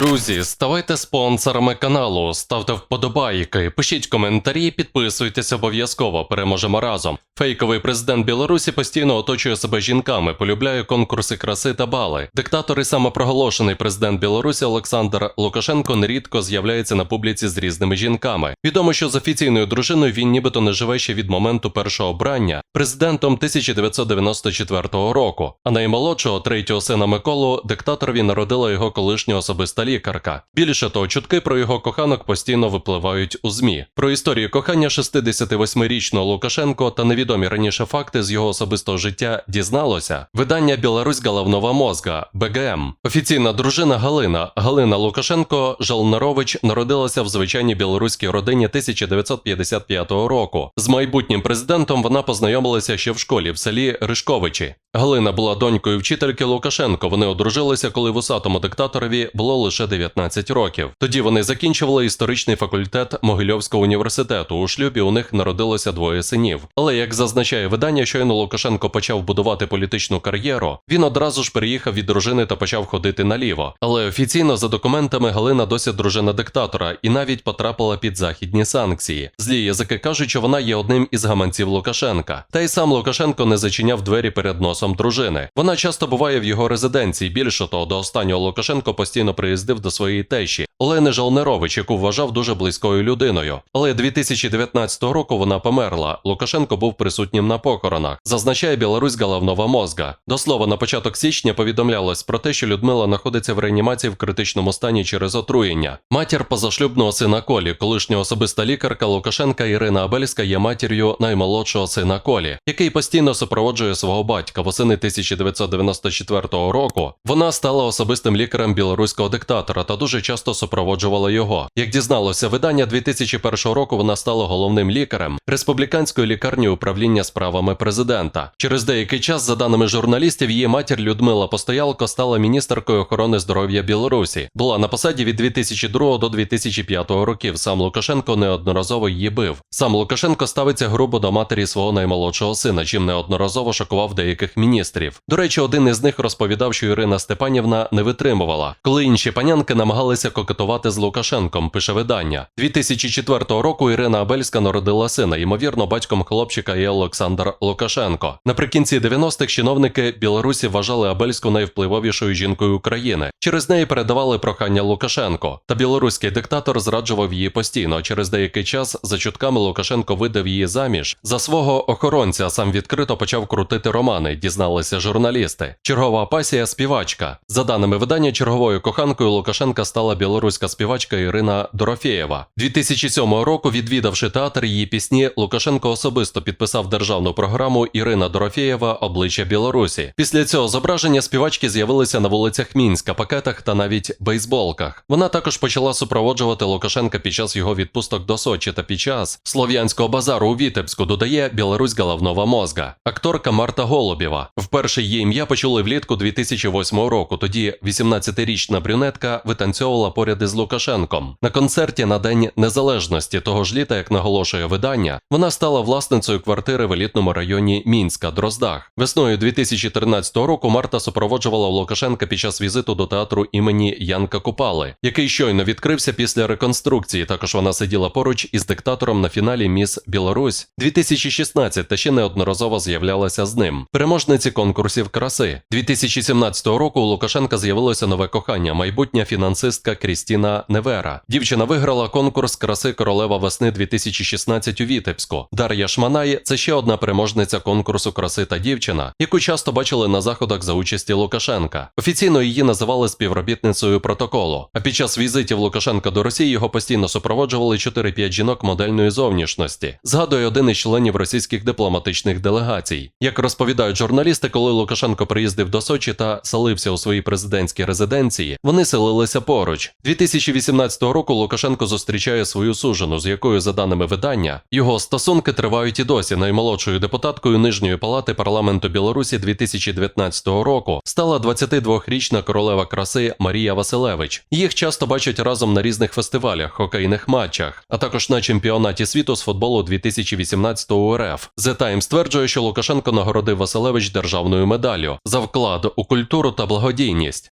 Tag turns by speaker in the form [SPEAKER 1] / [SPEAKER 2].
[SPEAKER 1] Друзі, ставайте спонсорами каналу, ставте вподобайки, пишіть коментарі, підписуйтесь обов'язково. Переможемо разом. Фейковий президент Білорусі постійно оточує себе жінками, полюбляє конкурси краси та бали. Диктатор і самопроголошений президент Білорусі Олександр Лукашенко нерідко з'являється на публіці з різними жінками. Відомо, що з офіційною дружиною він нібито не живе ще від моменту першого обрання президентом 1994 року. А наймолодшого третього сина Миколу диктаторові народила його колишня особиста лікарка. Більше того, чутки про його коханок постійно випливають у змі. Про історію кохання 68-річного Лукашенко та невідомі раніше факти з його особистого життя дізналося видання Білорусь головного мозга БГМ. Офіційна дружина Галина Галина Лукашенко Жалнарович народилася в звичайній білоруській родині 1955 року. З майбутнім президентом вона познайомилася ще в школі в селі Ришковичі. Галина була донькою вчительки Лукашенко. Вони одружилися, коли вусатому диктаторові було лише 19 років. Тоді вони закінчували історичний факультет Могильовського університету. У шлюбі у них народилося двоє синів. Але як зазначає видання, щойно Лукашенко почав будувати політичну кар'єру, він одразу ж переїхав від дружини та почав ходити наліво. Але офіційно за документами Галина досі дружина диктатора і навіть потрапила під західні санкції. Злі язики кажуть, що вона є одним із гаманців Лукашенка. Та й сам Лукашенко не зачиняв двері перед носом дружини. Вона часто буває в його резиденції. Більше того, до останнього Лукашенко постійно приїздив до своєї тещі Олени Жалнерович, яку вважав дуже близькою людиною. Але 2019 року вона померла. Лукашенко був присутнім на похоронах. Зазначає Білорусь головного мозга. До слова, на початок січня повідомлялось про те, що Людмила знаходиться в реанімації в критичному стані через отруєння. Матір позашлюбного сина Колі, колишня особиста лікарка Лукашенка Ірина Абельська є матір'ю наймолодшого сина Колі, який постійно супроводжує свого батька. Восени 1994 року вона стала особистим лікарем білоруського диктатора та дуже часто супроводжувала його. Як дізналося видання 2001 року, вона стала головним лікарем республіканської лікарні управління справами президента. Через деякий час, за даними журналістів, її матір Людмила Постоялко стала міністеркою охорони здоров'я Білорусі. Була на посаді від 2002 до 2005 років. Сам Лукашенко неодноразово її бив. Сам Лукашенко ставиться грубо до матері свого наймолодшого сина, чим неодноразово шокував деяких міністрів. До речі, один із них розповідав, що Ірина Степанівна не витримувала, коли інші панянки намагалися кокетувати з Лукашенком. Пише видання 2004 року. Ірина Абельська народила сина, ймовірно, батьком хлопчика є Олександр Лукашенко. Наприкінці 90-х чиновники Білорусі вважали Абельську найвпливовішою жінкою України. Через неї передавали прохання Лукашенко. Та білоруський диктатор зраджував її постійно. Через деякий час, за чутками, Лукашенко видав її заміж за свого охоронця. Сам відкрито почав крутити романи. Дізналися журналісти. Чергова пасія співачка. За даними видання, черговою коханкою Лукашенка стала білоруська співачка Ірина Дорофєєва. 2007 року, відвідавши театр її пісні, Лукашенко особисто підписав державну програму Ірина Дорофєєва Обличчя Білорусі. Після цього зображення співачки з'явилися на вулицях Мінська, пакетах та навіть бейсболках. Вона також почала супроводжувати Лукашенка під час його відпусток до Сочі та під час слов'янського базару у Вітебську. Додає Білорусь головного мозга. Акторка Марта Голубєва. Вперше її ім'я почули влітку 2008 року. Тоді 18-річна брюнетка витанцьовувала поряд із Лукашенком. На концерті на День Незалежності того ж літа, як наголошує видання, вона стала власницею квартири в елітному районі Мінська Дроздах. Весною 2013 року Марта супроводжувала Лукашенка під час візиту до театру імені Янка Купали, який щойно відкрився після реконструкції. Також вона сиділа поруч із диктатором на фіналі Міс Білорусь 2016 та ще неодноразово з'являлася з ним. Переможниці конкурсів краси 2017 року у Лукашенка з'явилося нове кохання, майбутня фінансистка Крістіна Невера. Дівчина виграла конкурс краси королева весни 2016 у Вітебську. Дар'я Шманай це ще одна переможниця конкурсу краси та дівчина, яку часто бачили на заходах за участі Лукашенка. Офіційно її називали співробітницею протоколу. А під час візитів Лукашенка до Росії його постійно супроводжували 4-5 жінок модельної зовнішності. Згадує один із членів російських дипломатичних делегацій. Як розповідають журналісти, коли Лукашенко приїздив до Сочі та селився у своїй президентській резиденції, вони селилися поруч. 2018 року Лукашенко зустрічає свою сужену, з якою, за даними видання, його стосунки тривають і досі. Наймолодшою депутаткою Нижньої палати парламенту Білорусі 2019 року стала 22-річна королева краси Марія Василевич. Їх часто бачать разом на різних фестивалях, хокейних матчах, а також на чемпіонаті світу з футболу 2018 у РФ. The Times стверджує, що Лукашенко нагородив Василевич державною медаллю за вклад у культуру та благодійність.